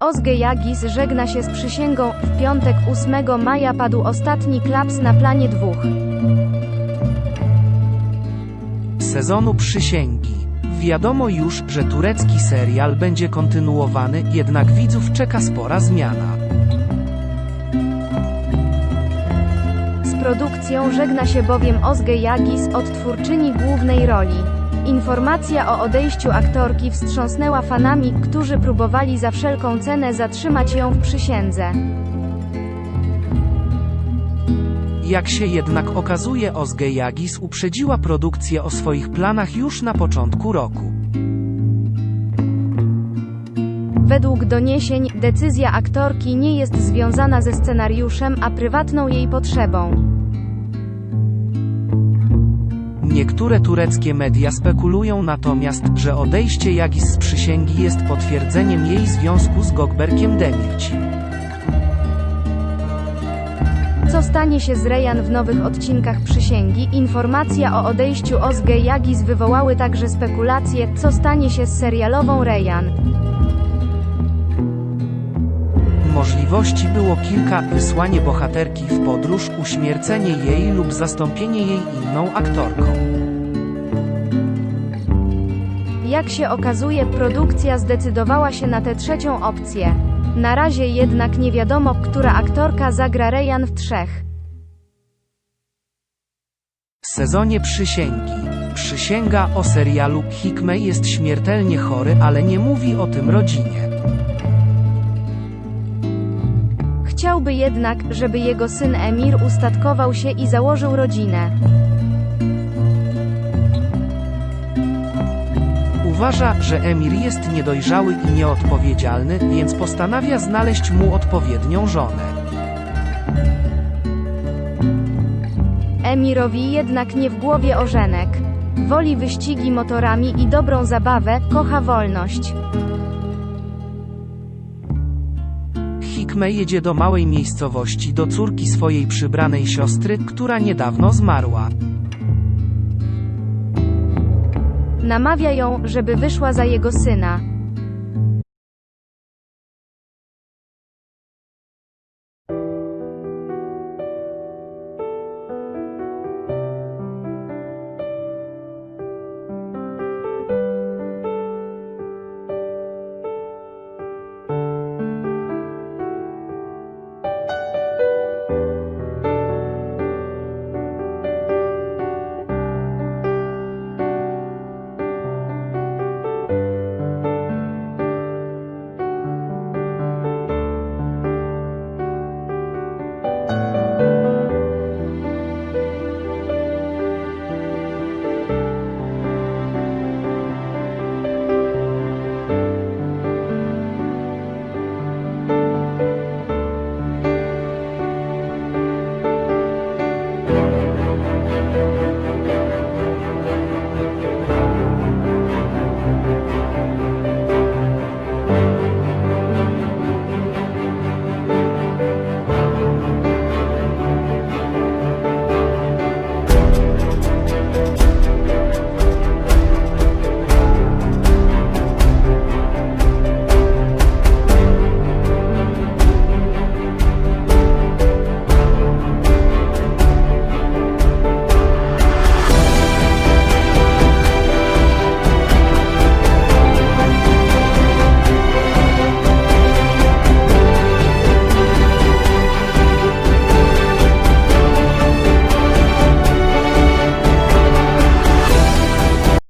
Ozge Jagis żegna się z przysięgą. W piątek 8 maja padł ostatni klaps na planie dwóch. sezonu Przysięgi. Wiadomo już, że turecki serial będzie kontynuowany, jednak widzów czeka spora zmiana. Z produkcją żegna się bowiem Ozge Jagis, odtwórczyni głównej roli. Informacja o odejściu aktorki wstrząsnęła fanami, którzy próbowali za wszelką cenę zatrzymać ją w przysiędze. Jak się jednak okazuje Ozge Jagis uprzedziła produkcję o swoich planach już na początku roku. Według doniesień, decyzja aktorki nie jest związana ze scenariuszem, a prywatną jej potrzebą. Niektóre tureckie media spekulują natomiast, że odejście Jagis z przysięgi jest potwierdzeniem jej związku z Gokberkiem Demirci. Co stanie się z Rejan w nowych odcinkach przysięgi? Informacja o odejściu Ozge Jagis wywołały także spekulacje, co stanie się z serialową Rejan. Możliwości było kilka: wysłanie bohaterki w podróż, uśmiercenie jej lub zastąpienie jej inną aktorką. Jak się okazuje, produkcja zdecydowała się na tę trzecią opcję. Na razie jednak nie wiadomo, która aktorka zagra Rejan w trzech. sezonie Przysięgi. Przysięga o serialu Hikmey jest śmiertelnie chory, ale nie mówi o tym rodzinie. Chciałby jednak, żeby jego syn Emir ustatkował się i założył rodzinę. Uważa, że Emir jest niedojrzały i nieodpowiedzialny, więc postanawia znaleźć mu odpowiednią żonę. Emirowi jednak nie w głowie ożenek. Woli wyścigi motorami i dobrą zabawę, kocha wolność. Hikmey jedzie do małej miejscowości do córki swojej przybranej siostry, która niedawno zmarła. Namawia ją, żeby wyszła za jego syna.